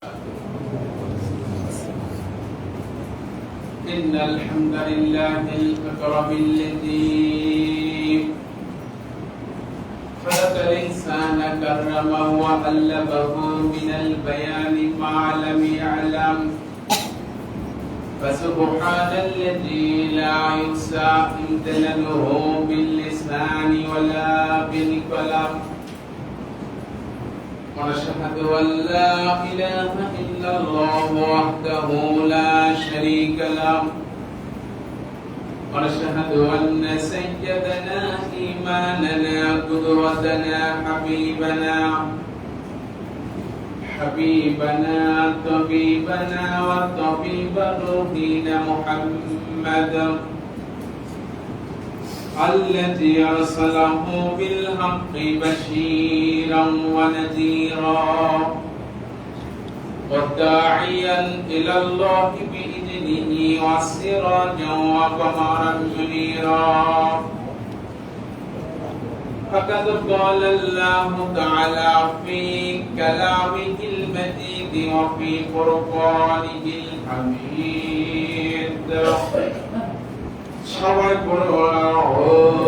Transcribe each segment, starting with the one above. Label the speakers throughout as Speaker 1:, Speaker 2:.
Speaker 1: إن الحمد لله الأكرم الذي خلق الإنسان كرمه وعلمه من البيان ما لم يعلم. فسبحان الذي لا يحصى امتنانه باللسان ولا بالقلم. ونشهد أن لا إله إلا الله وحده لا شريك له. ونشهد أن سيدنا إيماننا قدوتنا حبيبنا حبيبنا طبيبنا وطبيب روحنا محمد. الذي أرسله بالحق بشيرا ونذيرا والداعيا إلى الله بإذنه وسراجا وقمرا منيرا. فقد قال الله تعالى في كلامه المجيد وفي قرآنه الحميد. সবাই পড়ো আউযু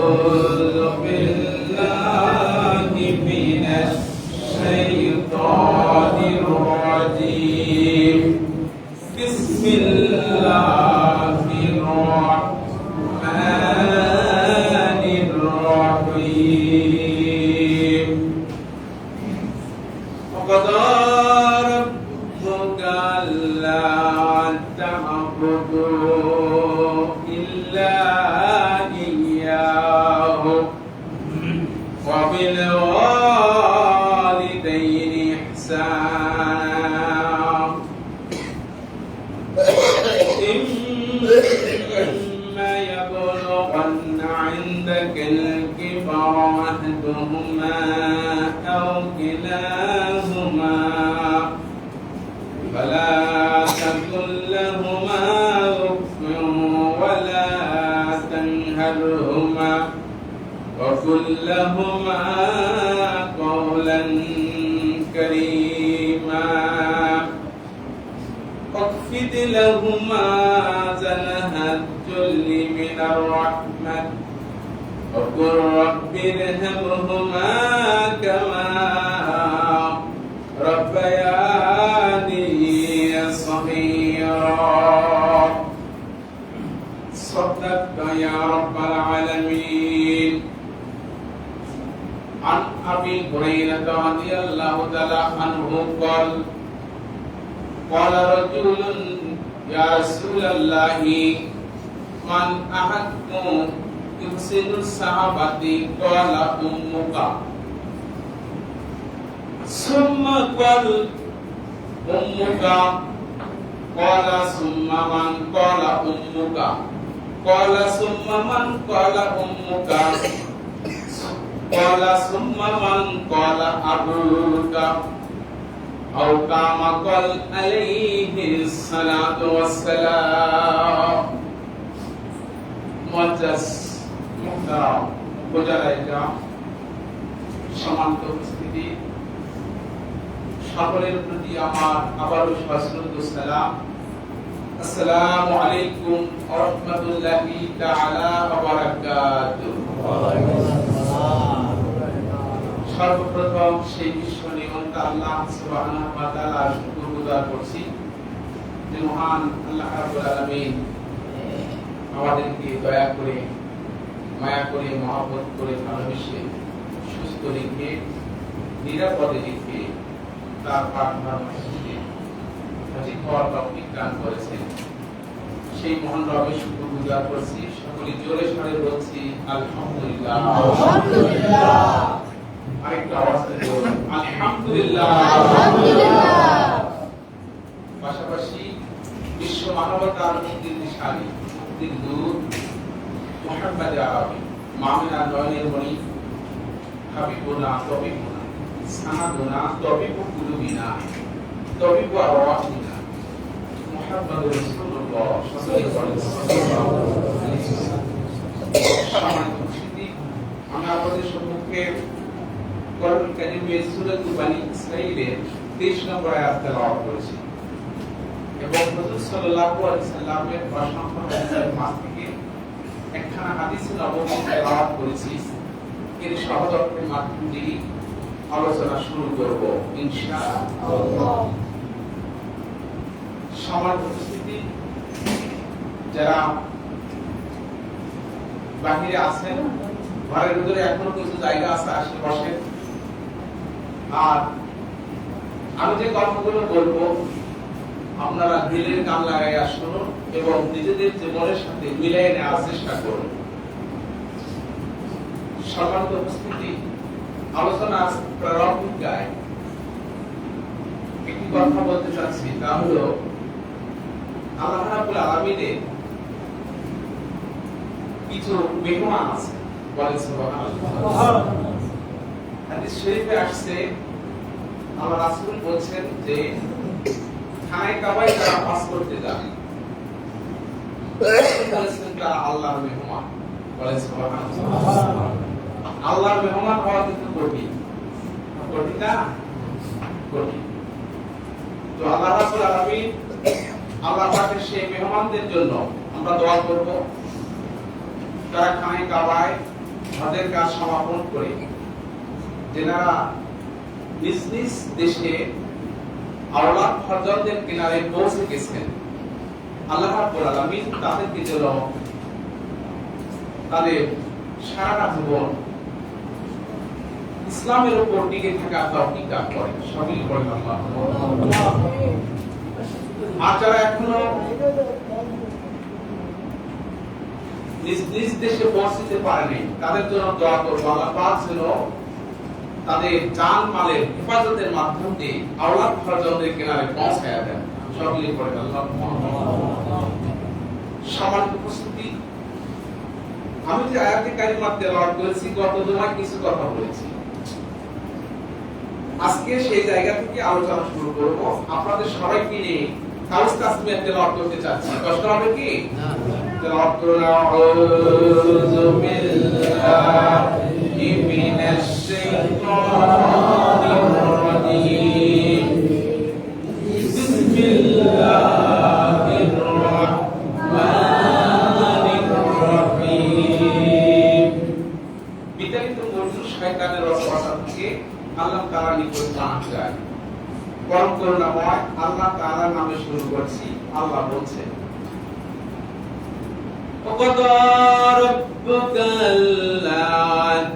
Speaker 1: إما يبلغن عندك الكبر أحدهما أو كلاهما فلا تكن لهما أف ولا تنهرهما وقل لهما لهما جناح الذل من الرحمة وقل رب ارحمهما كما ربياني صغيرا صدقت يا رب العالمين عن ابي هريره رضي الله تعالى عنه قال قال رجل يا رسول الله من احق يحسن الصحابه قال امك ثم قال امك قال ثم من قال امك قال ثم من قال امك قال ثم من قال ابوك أو كما قال عليه الصلاة والسلام মজাস মুহতারাম বোঝারাইকা সমান্ত উপস্থিতি সকলের প্রতি আমার আবারও সশ্রদ্ধ সালাম আসসালামু আলাইকুম ওয়া রাহমাতুল্লাহি তাআলা ওয়া বারাকাতুহু সর্বপ্রথম সেই বিশ্ব আমাদেরকে দয়া করে, মায়া করে, মহব্বত করে, ভালোবেসে, সুস্থ রেখে, নিরাপদে রেখে তার প্রার্থনার মসজিদে হাজির করেছেন। সেই মহান রবের শুকরগুজার করছি। সকলে জোরে সরে বলছি, আলহামদুলিল্লাহ।
Speaker 2: আলহামদুলিল্লাহ।
Speaker 1: আরেকটু আওয়াজ আলহামদুলিল্লাহ। পাশাপাশি বিশ্ব মানবতার মুক্তির দূত মোহাম্মদ আরবি মামিনা নয়নের মণি হাবিবুনা তবিবুনা সানাদুনা তবিবু কুলুবিনা তবিবু আরওয়াহিনা মুহাম্মদ রাসূলুল্লাহ সাল্লাল্লাহু আলাইহি ওয়াসাল্লাম। আমি আপনাদের সম্মুখে কোরআন কারিমে সূরা বানি ইসরাঈলের তেইশ নম্বর আয়াত তেলাওয়াত করেছি এবং সাল্লাল্লাহু আলাইহি সাল্লামের অসংখ্য হাদিসের মাঝ থেকে একখানা তেলাওয়াত করেছি। এর সহজ অর্থের মাধ্যম দিয়ে আলোচনা শুরু করব, ইনশাআল্লাহ। সমাজ উপস্থিতি, যারা বাহিরে আছেন, ঘরের ভিতরে এখনও কিছু জায়গা আছে বসে আর আমি যে কথাগুলো বলব, আপনারা দিলের কান লাগাইয়া শুনুন এবং নিজেদের জীবনের সাথে মিলাই নেওয়ার চেষ্টা করুন। সম্মানিত উপস্থিতি আলোচনা প্রারম্ভিকায় একটি কথা বলতে চাচ্ছি, তা হলো, আল্লাহ রাব্বুল আলামিনের কিছু মেহমান আছে, বলেন হাদিস শরীফে আসছে, আল্লাহ রাসূল যে যারা পাস করতে তারা আল্লাহর মেহমান। হওয়া কিন্তু কঠিন। কঠিন না কঠিন। তো আল্লাহ আল্লাহ সেই মেহমানদের জন্য আমরা দোয়া করব। তারা খানায় কাবায় তাদের কাজ সমাপন করে। যেনারা নিজ নিজ দেশে আওলাদ ফরজনদের কিনারে পৌঁছে গেছেন, আল্লাহ রাব্বুল আলামিন তাদেরকে যেন তাদের সারাটা জীবন ইসলামের উপর টিকে থাকা তৌফিক দান করেন। সবই করেন আল্লাহ। আর যারা এখনও নিজ নিজ দেশে পৌঁছতে পারেনি, তাদের জন্য দোয়া করব, আল্লাহ পাক যেন তাদের জান মালের হেফাজতের মাধ্যম দিয়ে আওলাদ ফরজনদের কিনারে পৌঁছায়া দেন। সকলে পড়েন আল্লাহ সমান উপস্থিতি। আমি যে আয়াতে কারিমাত তেলাওয়াত করেছি গত জমায় কিছু কথা বলেছি। আজকে সেই জায়গা থেকে আলোচনা শুরু করব। আপনাদের সবাইকে নিয়ে কাউস কাসমিয়া তেলাওয়াত করতে চাচ্ছি। কষ্ট হবে কি? তেলাওয়াত করুন আউযু বিল্লাহি। মিনাশ শাইতানির রাজীম বিসমিল্লাহির রাহমানির রাহিম বিতাড়িত মজুর শয়তানের রসবাসা থেকে আল্লাহ তাআলা নিকট জানা যায় পরম করুণাময় আল্লাহ তাআলার নামে শুরু করছি আল্লাহ বলছেন
Speaker 3: وقضى ربك ألا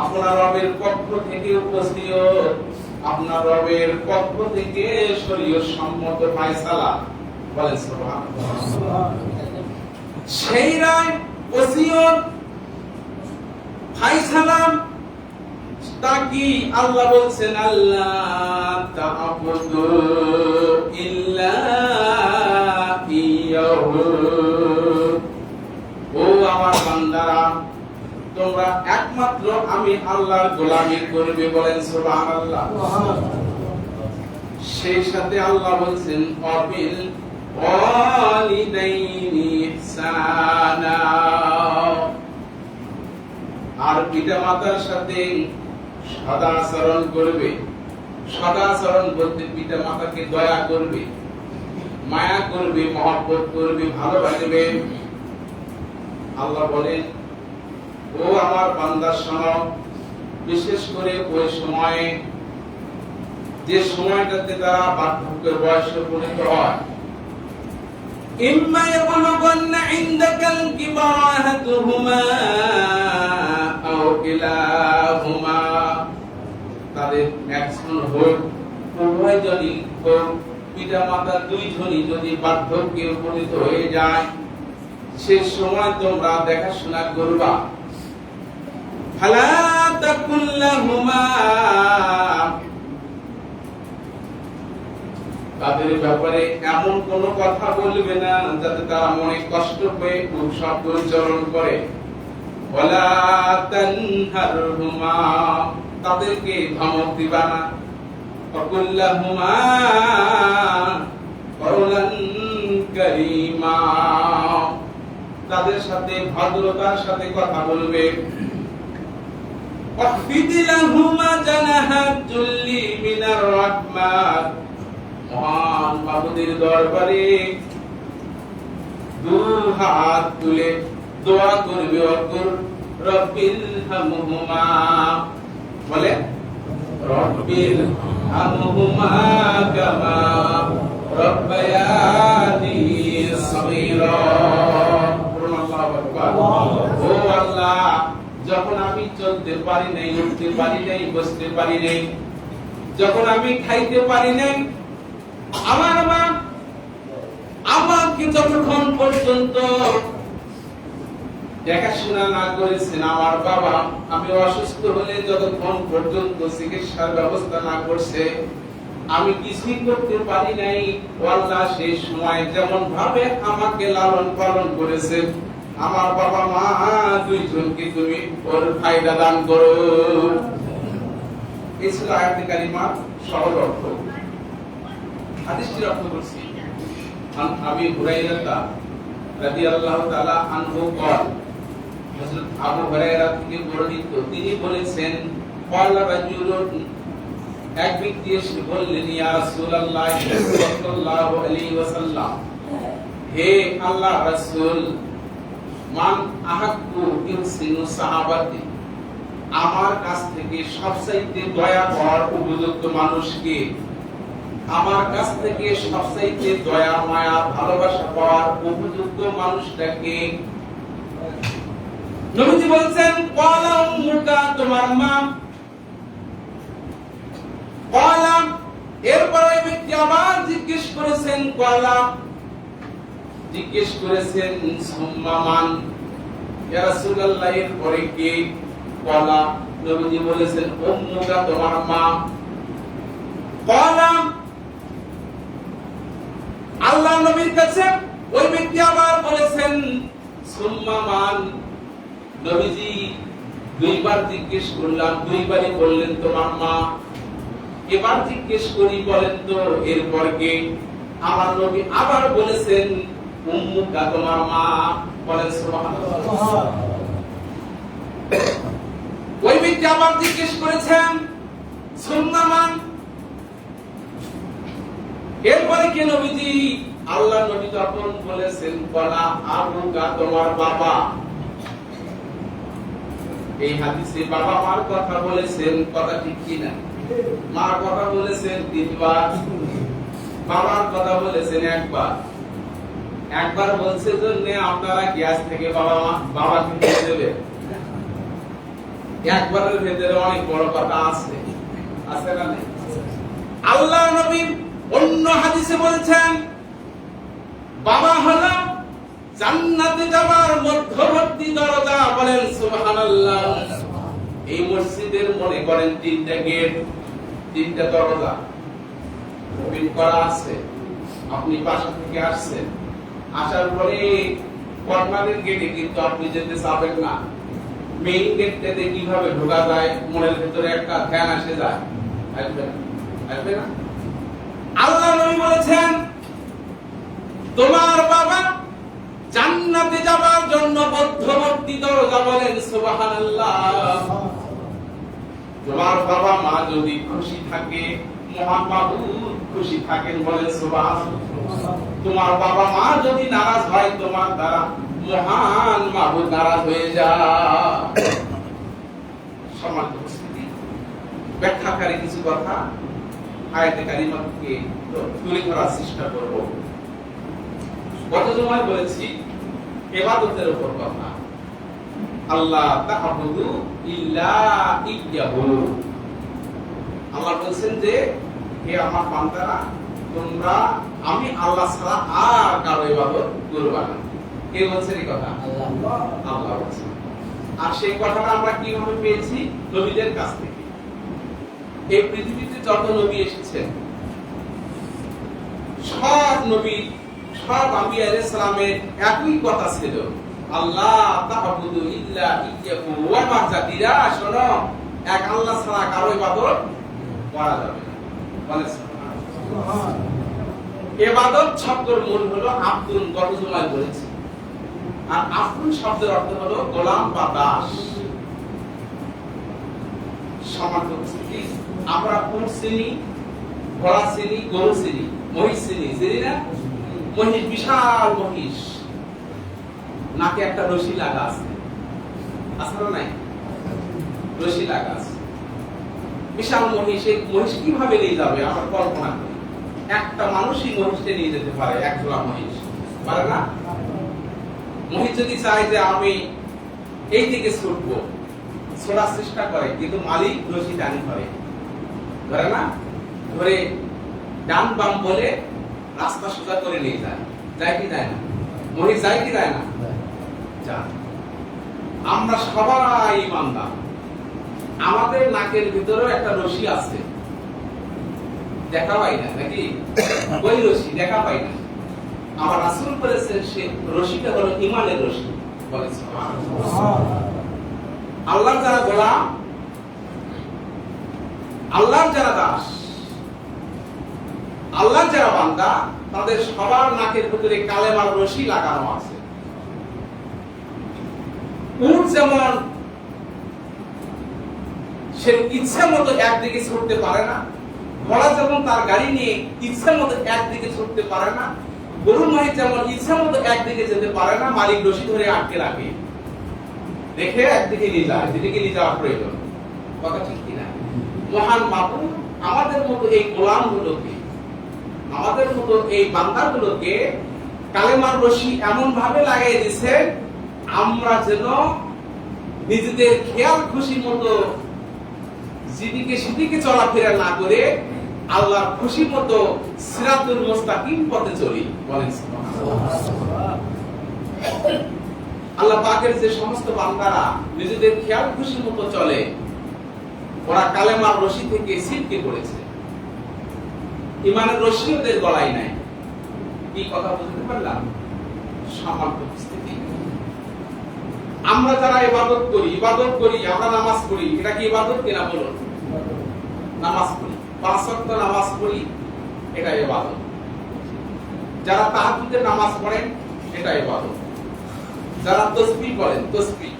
Speaker 1: আপনার রবের পক্ষ থেকে উপস্থিত। আপনার রবের পক্ষ থেকে শরীয় সম্মত ফায়সালা। বলেন সেই রায়, ওসিয়ত ফায়সালাম তা কি আল্লাহ বলছেন? আল্লাহ তা'বুদু ইল্লা ইয়াহু। তোমরা একমাত্র আমি আল্লাহর গোলামি করবে বলেন সুবহানাল্লাহ। সেই সাথে আল্লাহ বলছেন, অবিল ওয়ালিদাইনি ইহসানা। আর পিতা মাতার সাথে সদাচরণ করবে সদাচরণ বলতে পিতা মাতাকে দয়া করবে, মায়া করবে, মহব্বত করবে, ভালোবাসবে। আল্লাহ বলেন ও আমার বান্দার শোনো বিশেষ করে ওই সময়ে যে সময়টাতে তারা বার্ধক্যের বয়সে উপনীত হয়
Speaker 3: إما يبلغن عندك الكبر أحدهما أو كلاهما
Speaker 1: তাদের একজন হোক উভয়জনই হোক পিতা মাতা দুইজনই যদি বার্ধক্যে উপনীত হয়ে যায় সে সময় তোমরা দেখাশোনা করবা তাদের ব্যাপারে এমন কোন কথা বলবে না যাতে তারা মনে কষ্ট পেয়ে উৎসব পরিচালন করে। তাদেরকে ধমক দিবা না। তাদের সাথে ভদ্রতার সাথে কথা বলবে। واخفض لهما جناح الذل من الرحمة মহান মাবুদের দরবারে দু হাত তুলে দোয়া করবে অকুর রব্বিল হামহুমা বলে রব্বিল হামহুমা কামা রব্বায়ানি সগীরা বলুন আল্লাহু আকবার ও আল্লাহ যখন আমি চলতে পারি নাই, উঠতে পারি নাই, বসতে পারি নাই, যখন আমি খাইতে পারি নাই, আমার মা আমাকে যতক্ষণ পর্যন্ত দেখাশোনা না করেছেন। আমার বাবা, আমি অসুস্থ হলে যতক্ষণ পর্যন্ত চিকিৎসার ব্যবস্থা না করছে, আমি কিছুই করতে পারি নাই। আল্লাহ সেই সময় যেমন ভাবে আমাকে লালন পালন করেছে আমার বাবা মা দুইজনকে তুমি? ওর ফায়দা দান করো। এই ছিল অর্থ। অর্থ করছি আমি হুরাইরাতা আল্লাহ তালা আনহু কল আবু হুরাইরা থেকে বর্ণিত, তিনি বলেছেন, ক্বালা রাজুলুন। এক ব্যক্তি এসে বললেন, ইয়া রাসূলুল্লাহ, সাল্লাল্লাহু আলাইহি ওয়াসাল্লাম, হে আল্লাহ রাসূল মান আহাক্কু ইউসিনু সাহাবাতি। আমার কাছ থেকে সবচাইতে দয়া পাওয়ার উপযুক্ত মানুষকে আমার কাছ থেকে সবচাইতে দয়া মায়া ভালোবাসা পাওয়ার উপযুক্ত মানুষটাকে নবীজি বলছেন ক্বালা উম্মুকা তোমার মা। ক্বালা এরপর ব্যক্তি আবার জিজ্ঞেস করেছেন ক্বালা জিজ্ঞেস করেছেন সুম্মা মান ইয়া রাসূলুল্লাহ এর পরে কে? ক্বালা নবীজি বলেছেন তোমার মা। ক্বালা আল্লাহ নবীর কাছে ওই ব্যক্তি আবার বলেছেন সুম্মা মান নবীজি দুইবার জিজ্ঞেস করলাম, দুইবারই বললেন তোমার মা? এবার জিজ্ঞেস করি, বলেন তো, এরপর কে? আমার নবী আবার বলেছেন ওই ব্যক্তি আবার জিজ্ঞেস করেছেন মান? এরপরে কে নবীজি? আল্লাহ নবী তখন বলেছেন, বলা আবুকা তোমার বাবা। এই হাদিসে বাবা মার কথা বলেছেন, কথা ঠিক কিনা? মার কথা বলেছেন তিনবার। বাবার কথা বলেছেন একবার। একবার বলছে জন্য আপনারা গ্যাস থেকে বাবা মা বাবাকে দিয়ে দেবেন একবারের ভেতরে অনেক বড় কথা আছে। আছে না আল্লাহ নবী অন্য হাদিসে বলছেন, বাবা হলো জান্নাতে যাবার মধ্যবর্তী দরজা। বলেন, সুবহানাল্লাহ। এই মসজিদের মনে করেন তিনটা গেট, তিনটা দরজা। করা আছে। আপনি পাশে থেকে আসছেন। আসার পরে কর্নারের গেটে কিন্তু আপনি যেতে চাবেন না। মেইন গেটটাতে কীভাবে ঢোকা যায়, মনের ভিতরে একটা ধ্যান আসে যায়। আসবে আসবে না? আল্লাহ নবী বলেছেন, তোমার বাবা জান্নাতে যাবার জন্য মধ্যবর্তী দরজা বলেন, সুবহানাল্লাহ। তোমার বাবা মা যদি খুশি থাকে মহান খুশি থাকেন বলেন, সুবহানাল্লাহ। তোমার বাবা মা যদি নারাজ হয়, তোমার দ্বারা মহান মাবুদ নারাজ হয়ে সমান উপস্থিতি, ব্যাখ্যাকারী কিছু কথা তুলে ধরার চেষ্টা করব। গত জমায় বলেছি, এবাদতের উপর কথা। আল্লাহ তাহাবুদু ইল্লা ইয়্যাহু আল্লাহ বলছেন যে, হে আমার বান্দারা তোমরা আমি আল্লাহ ছাড়া আর কারও ইবাদত করবা না। কে বলছেন এই কথা? আল্লাহ। আল্লাহ বলছেন আর সেই কথাটা আমরা কীভাবে পেয়েছি? নবীদের কাছ থেকে। এই পৃথিবীতে যত নবী এসেছেন সব নবী সব আম্বিয়া আলাইহিস সালামের একই কথা ছিল। আল্লাহ তাহাবুদু ইল্লা ইয়্যাহু ওয়া মা জাতিরা শোনো এক আল্লাহ ছাড়া কারও ইবাদত করা যাবে না। বলে সুবহানাল্লাহ। এবাদত শব্দের মূল হলো আব্দুল গত জুমায় আর শব্দের অর্থ হলো গোলাম বা দাস। উপস্থিতি আমরা উট চিনি ঘোড়া চিনি গরু চিনি মহিষ চিনি না? মহিষ, বিশাল মহিষ। নাকে একটা রশি লাগা আছে না নাই? রশি লাগা আছে। বিশাল মহিষ, এই মহিষ কীভাবে নিয়ে যাবে? আমার কল্পনা করি। একটা মানুষই মহিষকে নিয়ে যেতে পারে এক জোড়া মহিষ। পারে না? মহিষ যদি চায় যে আমি এই দিকে ছুটবো ছোড়ার চেষ্টা করে কিন্তু মালিক রশি টানি ধরে ধরে না? ধরে ডান বাম বলে রাস্তা সোজা করে নিয়ে যায়। যায় কি যায় না? মহিষ যায় কি যায় না? যায়। আমরা সবাই ইমানদার। আমাদের নাকের ভিতরেও একটা রশি আছে। দেখা পাই না, নাকি? ওই রশি দেখা পাই না। আমার রাসূল বলেছেন সে রশিটা হলো ইমানের রশি। বলেছেন আল্লাহর যারা গোলাম, আল্লাহর যারা দাস, আল্লাহর যারা বান্দা, তাদের সবার নাকের ভিতরে কালেমার রশি লাগানো আছে। উট যেমন, সে ইচ্ছা মতো একদিকে ছুটতে পারে না ঘোড়া যেমন তার গাড়ি নিয়ে ইচ্ছা মতো একদিকে ছুটতে পারে না গরু মহিষ যেমন ইচ্ছা মতো একদিকে যেতে পারে না, মালিক রশি ধরে আটকে রাখে। দেখে একদিকে নিয়ে যায় যেদিকে নিয়ে যাওয়ার প্রয়োজন। কথা ঠিক কিনা? মহান বাবু আমাদের মতো এই গোলাম গুলোকে আমাদের মতো এই বান্দার গুলোকে কালেমার রশি এমন ভাবে লাগাই দিছে আমরা যেন নিজেদের খেয়াল খুশি মতো যেদিকে সেদিকে চলাফেরা না করে আল্লাহর খুশি মতো সিরাতুল মুস্তাকিম পথে চলি। বলেন আল্লাহ পাকের যে সমস্ত বান্দারা নিজেদের খেয়াল খুশি মতো চলে, ওরা কালেমার রশি থেকে ছিটকে পড়েছে। ইমানের রশি ওদের গলায় নাই। কি কথা বুঝতে পারলাম? সমান উপস্থিতি। আমরা যারা ইবাদত করি ইবাদত করি, আমরা নামাজ পড়ি, এটা কি ইবাদত কিনা বলুন? নামাজ পড়ি। পাঁচ ওয়াক্ত নামাজ পড়ি এটা ইবাদত। যারা তাহাজ্জুদের নামাজ পড়েন এটা ইবাদত। যারা তসবিহ করেন তসবিহ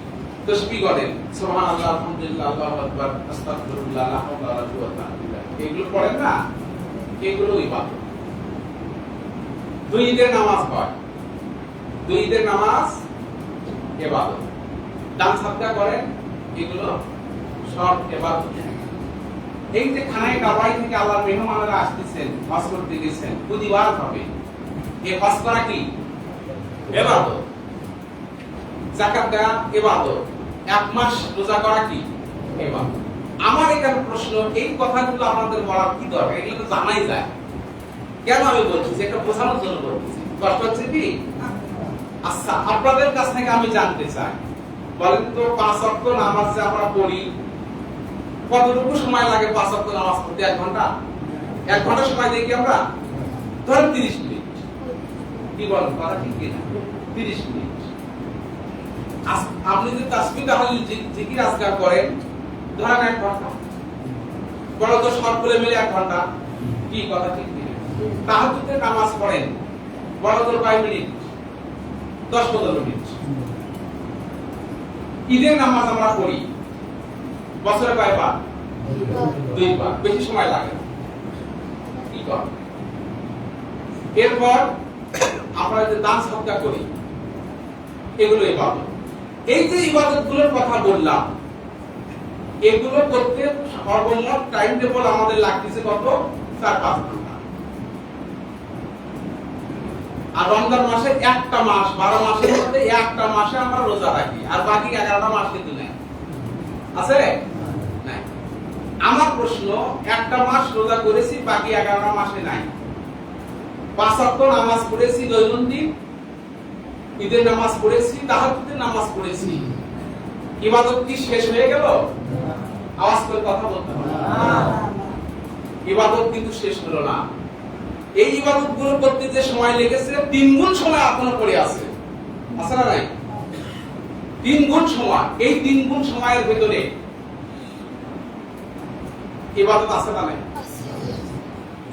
Speaker 1: তসবিহ করেন সুবহানাল্লাহ, আলহামদুলিল্লাহ, আল্লাহু আকবার, আস্তাগফিরুল্লাহ, লা হাওলা ওয়ালা কুওয়াতা ইল্লা বিল্লাহ। এগুলো পড়েন না? এগুলো ইবাদত। দুই ঈদের নামাজ হয় দুই ঈদের নামাজ ইবাদত। দান সাদকা করেন, এগুলো সব ইবাদত। এই যে খানায় কাবাই থেকে আল্লাহর মেহমানেরা আসতেছেন, হজ করতে গেছেন প্রতিবার হবে। এই হজ করা কি? ইবাদত জাকাত দেওয়া ইবাদত এক মাস রোজা করা কি? ইবাদত আমার এখানে প্রশ্ন, এই কথাগুলো আমাদের বলার কি দরকার? এগুলো তো জানাই যায়। কেন আমি বলছি? এটা বোঝানোর জন্য বলছি কষ্ট হচ্ছে কি? আচ্ছা আপনাদের কাছ থেকে আমি জানতে চাই। বলেন তো, পাঁচ অক্ট নামাজ আমরা পড়ি কতটুকু সময় লাগে পাঁচ অক্ট নামাজ পড়তে? এক ঘণ্টা? এক ঘণ্টা সময় দেখি আমরা? ধরেন তিরিশ মিনিট। কি বলেন? কথা ঠিক কিনা তিরিশ মিনিট। আপনি যদি তাসবিহ তাহলে জিকির আজকার করেন, ধরেন এক ঘণ্টা। বড় তো সব করে মিলে এক ঘণ্টা। কি কথা ঠিক কিনা তাহাজ্জুদের নামাজ পড়েন। বড় তো কয় মিনিট? দশ পনেরো মিনিট। ঈদের নামাজ আমরা পড়ি। বছরে কয়বার? দুইবার। বেশি সময় লাগে না। কর? এরপর আমরা যে দান সৎকার করি এগুলো ইবাদত। এই যে ইবাদতগুলোর কথা বললাম এগুলো করতে সর্বমোট টাইম টেবল আমাদের লাগতেছে কত? চার পাঁচ ঘণ্টা। আর রমজান মাসে একটা মাস বারো মাসের মধ্যে একটা মাসে আমরা রোজা রাখি। আর বাকি এগারোটা মাস কিন্তু আছে? নাই। আমার প্রশ্ন, একটা মাস রোজা করেছি, বাকি এগারোটা মাসে নাই। নামাজ পড়েছি, দৈনন্দিন। ঈদের নামাজ পড়েছি নামাজ পড়েছি। ইবাদত কি শেষ হয়ে গেল? আওয়াজ করে কথা বলতে হবে। ইবাদত কিন্তু শেষ হলো না। এই ইবাদতগুলো করতে যে সময় লেগেছে তিন গুণ সময় আপনার পড়ে আছে। আছে না নাই? তিন গুণ সময়, এই তিন গুণ সময়ের ভেতরে ইবাদত আছে না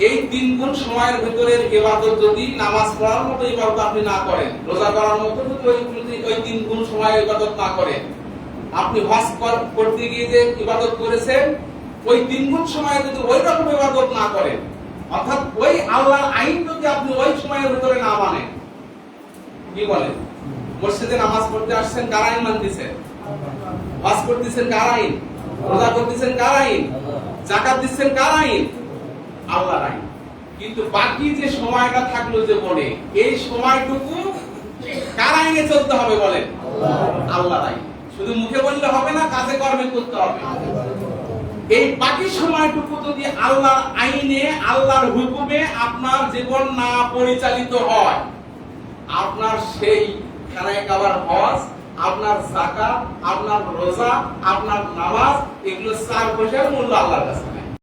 Speaker 1: এই তিন গুণ সময়ের ভেতরের ইবাদত যদি নামাজ পড়ার মতো ইবাদত আপনি না করেন, রোজা করার মতো যদি ওই তিন গুণ সময়ের ইবাদত না করেন, আপনি হজ করতে গিয়ে যে ইবাদত করেছেন, ওই তিন গুণ সময়ে যদি ওই রকম ইবাদত না করেন, অর্থাৎ ওই আল্লাহর আইন যদি আপনি ওই সময়ের ভেতরে না মানেন, কি বলেন? মসজিদে নামাজ পড়তে আসছেন কার আইন মানতেছেন হজ করতেছেন কার আইন? রোজা করতেছেন কার আইন? জাকাত দিচ্ছেন কার আইন? আল্লাহর আইন। কিন্তু বাকি যে সময়টা থাকল যে বলে এই সময়টুকু কার আইনে চলতে হবে বলেন? আল্লাহর আইন। শুধু মুখে বললে হবে না, কাজে কর্মে করতে হবে। এই বাকি সময়টুকু যদি আল্লাহর আইনে, আল্লাহর হুকুমে আপনার জীবন না পরিচালিত হয়, আপনার সেই খানায় কাবার হজ, আপনার জাকা আপনার রোজা, আপনার নামাজ, এগুলো চার পয়সার মূল্য আল্লাহ কাছে।